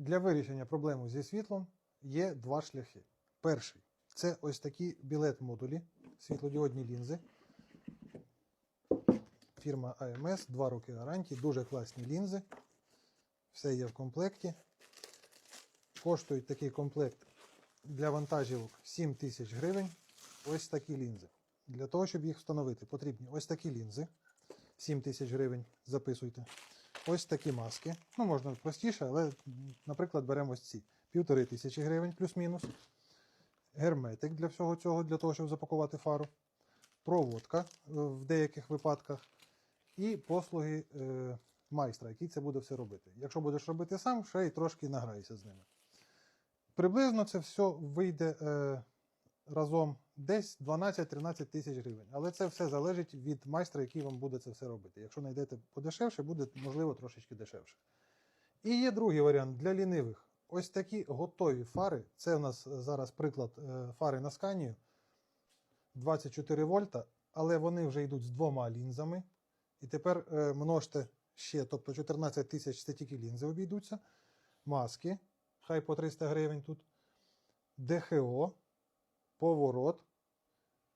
Для вирішення проблеми зі світлом є два шляхи. Перший це ось такі білет-модулі, світлодіодні лінзи. Фірма AMS, 2 роки гарантії, дуже класні лінзи. Все є в комплекті. Коштують такий комплект для вантажівок 7 тисяч гривень. Ось такі лінзи. Для того, щоб їх встановити, потрібні ось такі лінзи. 7 тисяч гривень. Записуйте. Ось такі маски. Ну, можна простіше, але, наприклад, беремо ось ці. Півтори тисячі гривень плюс-мінус. Герметик для всього цього, для того, щоб запакувати фару. Проводка е, в деяких випадках. І послуги е, майстра, який це буде все робити. Якщо будеш робити сам, ще й трошки награйся з ними. Приблизно це все вийде е, разом десь 12-13 тисяч гривень. Але це все залежить від майстра, який вам буде це все робити. Якщо знайдете подешевше, буде можливо трошечки дешевше. І є другий варіант для лінивих. Ось такі готові фари. Це у нас зараз приклад е, фари на сканію 24 вольта, але вони вже йдуть з двома лінзами. І тепер е, множте ще, тобто 14 тисяч це тільки лінзи обійдуться, маски, хай по 300 гривень тут, ДХО, поворот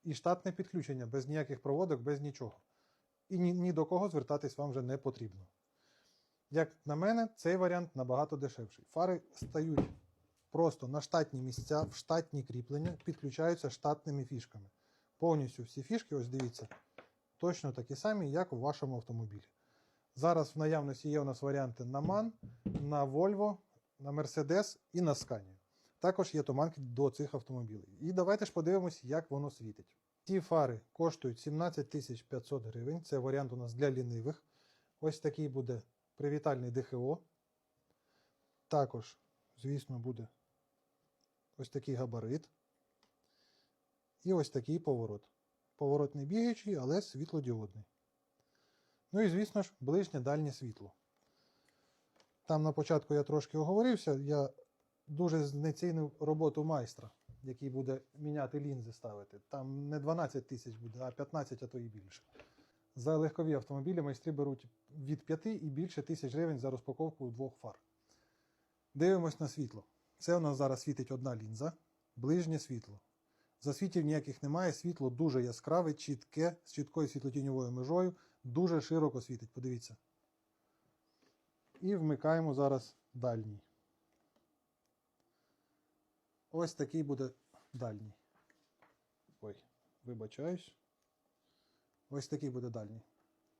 і штатне підключення без ніяких проводок, без нічого. І ні, ні до кого звертатись вам вже не потрібно. Як на мене, цей варіант набагато дешевший. Фари стають просто на штатні місця, в штатні кріплення, підключаються штатними фішками. Повністю всі фішки, ось дивіться, точно такі самі, як у вашому автомобілі. Зараз в наявності є у нас варіанти на MAN, на Volvo, на Mercedes і на Scania. Також є туманки до цих автомобілів. І давайте ж подивимось, як воно світить. Ці фари коштують 17 500 гривень. Це варіант у нас для лінивих. Ось такий буде привітальний ДХО. Також, звісно, буде ось такий габарит. І ось такий поворот. Поворот не бігаючий, але світлодіодний. Ну і, звісно ж, ближнє дальнє світло. Там на початку я трошки оговорився, я дуже знецінив роботу майстра, який буде міняти лінзи ставити. Там не 12 тисяч буде, а 15, а то і більше. За легкові автомобілі майстри беруть від 5 і більше тисяч гривень за розпаковку двох фар. Дивимось на світло. Це у нас зараз світить одна лінза, ближнє світло. Засвітів ніяких немає, світло дуже яскраве, чітке, з чіткою світлотіньовою межою, дуже широко світить. Подивіться. І вмикаємо зараз дальній. Ось такий буде дальній. Ой, вибачаюсь. Ось такий буде дальній.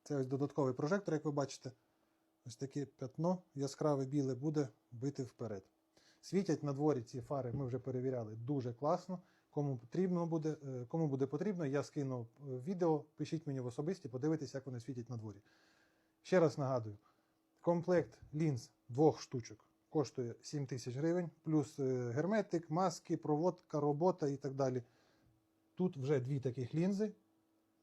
Це ось додатковий прожектор, як ви бачите. Ось таке пятно яскраве біле буде бити вперед. Світять на дворі ці фари, ми вже перевіряли дуже класно. Кому потрібно буде, е, кому буде потрібно, я скину е, відео, пишіть мені в особисті, подивитись, як вони світять на дворі. Ще раз нагадую: комплект лінз двох штучок коштує 7 тисяч гривень, плюс е, герметик, маски, проводка, робота і так далі. Тут вже дві таких лінзи,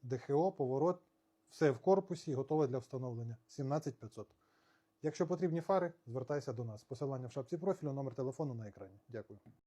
ДХО, поворот, все в корпусі, готове для встановлення. 17500. Якщо потрібні фари, звертайся до нас. Посилання в шапці профілю, номер телефону на екрані. Дякую.